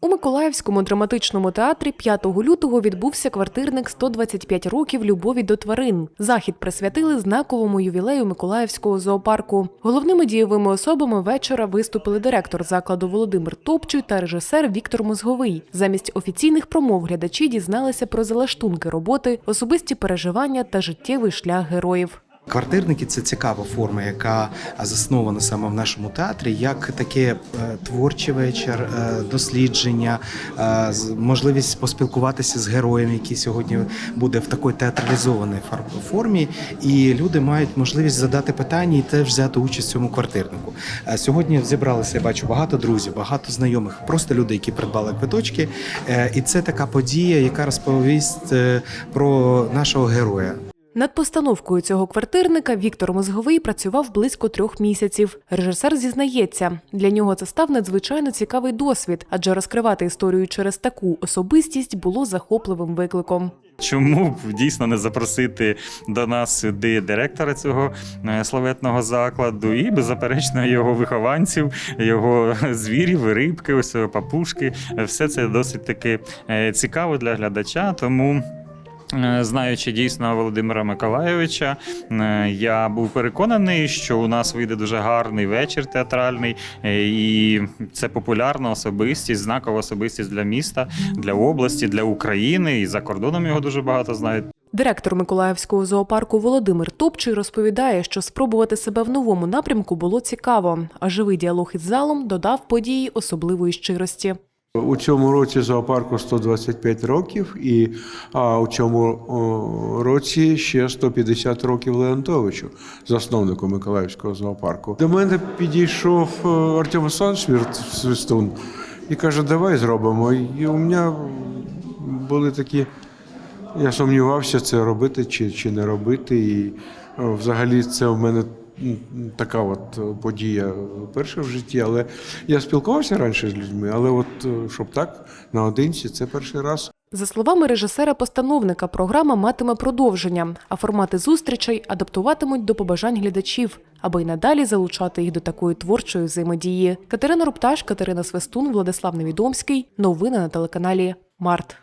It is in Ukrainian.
У Миколаївському драматичному театрі 5 лютого відбувся квартирник 125 років любові до тварин. Захід присвятили знаковому ювілею Миколаївського зоопарку. Головними дієвими особами вечора виступили директор закладу Володимир Топчуй та режисер Віктор Мозговий. Замість офіційних промов глядачі дізналися про залаштунки роботи, особисті переживання та життєвий шлях героїв. Квартирники це цікава форма, яка заснована саме в нашому театрі, як таке е, творчий вечір, е, дослідження, е, можливість поспілкуватися з героєм, який сьогодні буде в такій театралізованій формі. І люди мають можливість задати питання і теж взяти участь в цьому квартирнику. Сьогодні зібралися, я бачу багато друзів, багато знайомих, просто люди, які придбали квиточки. І це така подія, яка розповість про нашого героя. Над постановкою цього квартирника Віктор Мозговий працював близько трьох місяців. Режисер зізнається, для нього це став надзвичайно цікавий досвід, адже розкривати історію через таку особистість було захопливим викликом. Чому б дійсно не запросити до нас сюди директора цього е, славетного закладу і беззаперечно його вихованців, його звірів, рибки, ось е, папушки. Все це досить таки е, цікаво для глядача. Тому. Е, Знаючи дійсно Володимира Миколайовича, е, я був переконаний, що у нас вийде дуже гарний вечір театральний, е, і це популярна особистість, знакова особистість для міста, для області, для України і за кордоном його дуже багато знають. Директор Миколаївського зоопарку Володимир Топчий розповідає, що спробувати себе в новому напрямку було цікаво, а живий діалог із залом додав події особливої щирості. У цьому році зоопарку 125 років, і а, у цьому році ще 150 років Леонтовичу, засновнику Миколаївського зоопарку. До мене підійшов е, Артем Олександрович Свистун і каже, давай зробимо. І у мене були такі. Я сумнівався, це робити чи, чи не робити. І взагалі це в мене така от е, подія перша в житті. Але я спілкувався раніше з людьми, але от е, щоб так наодинці, це перший раз. За словами режисера-постановника, програма матиме продовження, а формати зустрічей адаптуватимуть до побажань глядачів, аби й надалі залучати їх до такої творчої взаємодії. Катерина Рупташ, Катерина Свистун, Владислав Невідомський. Новини на телеканалі Март.